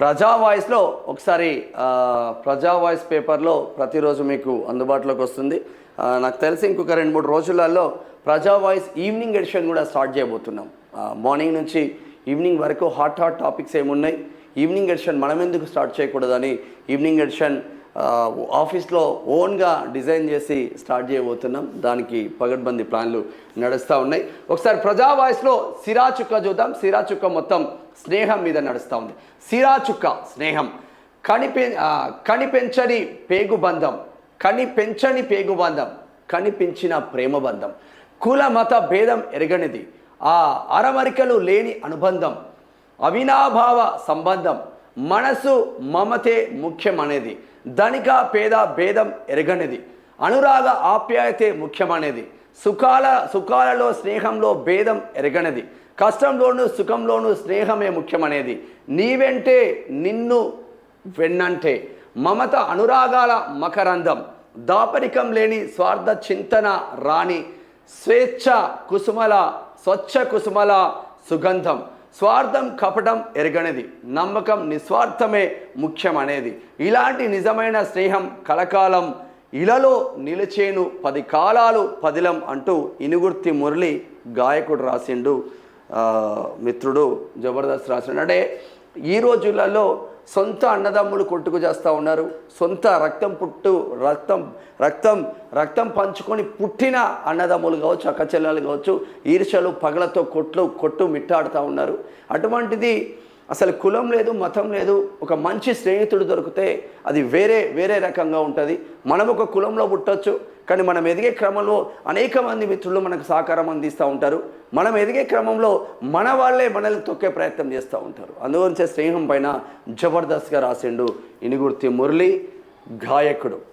ప్రజా వాయిస్లో ఒకసారి ప్రజా వాయిస్ పేపర్లో ప్రతిరోజు మీకు అందుబాటులోకి వస్తుంది. నాకు తెలిసి ఇంకొక రెండు మూడు రోజులలో ప్రజా వాయిస్ ఈవినింగ్ ఎడిషన్ కూడా స్టార్ట్ చేయబోతున్నాం. మార్నింగ్ నుంచి ఈవినింగ్ వరకు హాట్ హాట్ టాపిక్స్ ఏమున్నాయి? ఈవినింగ్ ఎడిషన్ మనం ఎందుకు స్టార్ట్ చేయకూడదని? ఈవినింగ్ ఎడిషన్ ఆఫీస్లో ఓన్గా డిజైన్ చేసి స్టార్ట్ చేయబోతున్నాం. దానికి పగడ్బందీ ప్లాన్లు నడుస్తూ ఉన్నాయి. ఒకసారి ప్రజా వాయిస్లో సిరా చుక్క చూద్దాం. సిరా చుక్క మొత్తం స్నేహం మీద నడుస్తూ ఉంది. సిరా చుక్క స్నేహం. కనిపె కనిపెంచని పేగు బంధం. పేగుబంధం కనిపించిన ప్రేమ బంధం. కుల మత భేదం ఎరగనిది. ఆ అరమరికలు లేని అనుబంధం. అవినాభావ సంబంధం. మనసు మమతే ముఖ్యమనేది. ధనిక పేద భేదం ఎరగనిది. అనురాగ ఆప్యాయతే ముఖ్యమనేది. సుఖాల సుఖాలలో స్నేహంలో భేదం ఎరగనిది. కష్టంలోనూ సుఖంలోనూ స్నేహమే ముఖ్యమనేది. నీవెంటే నిన్ను వెన్నంటే. మమత అనురాగాల మకరందం. దాపరికం లేని స్వార్థ చింతన రాణి స్వేచ్ఛ కుసుమల స్వచ్ఛ కుసుమల సుగంధం. స్వార్థం కపటం ఎరగనిది నమ్మకం నిస్వార్థమే ముఖ్యమనేది. ఇలాంటి నిజమైన స్నేహం కలకాలం ఇలలో నిలిచేను పది కాలాలు పదిలం అంటూ ఇనుగుర్తి మురళి గాయకుడు రాసిండు మిత్రుడు జబర్దస్త్ రాసిండు. అంటే ఈ రోజులలో సొంత అన్నదమ్ములు కొట్టుకు చేస్తూ ఉన్నారు. సొంత రక్తం పుట్టు రక్తం రక్తం రక్తం పంచుకొని పుట్టిన అన్నదమ్ములు కావచ్చు అక్కచెల్లెలు కావచ్చు ఈర్షలు పగలతో కొట్లు కొట్టు మిట్టాడుతూ ఉన్నారు. అటువంటిది అసలు కులం లేదు మతం లేదు ఒక మంచి స్నేహితుడు దొరికితే అది వేరే వేరే రకంగా ఉంటుంది. మనం ఒక కులంలో పుట్టొచ్చు కానీ మనం ఎదిగే క్రమంలో అనేక మంది మిత్రులు మనకు సహకారం అందిస్తూ ఉంటారు. మనం ఎదిగే క్రమంలో మన వాళ్ళే మనల్ని తొక్కే ప్రయత్నం చేస్తూ ఉంటారు. అందుగురించే స్నేహం పైన జబర్దస్త్గా రాసిండు ఇనుగుర్తి మురళి గాయకుడు.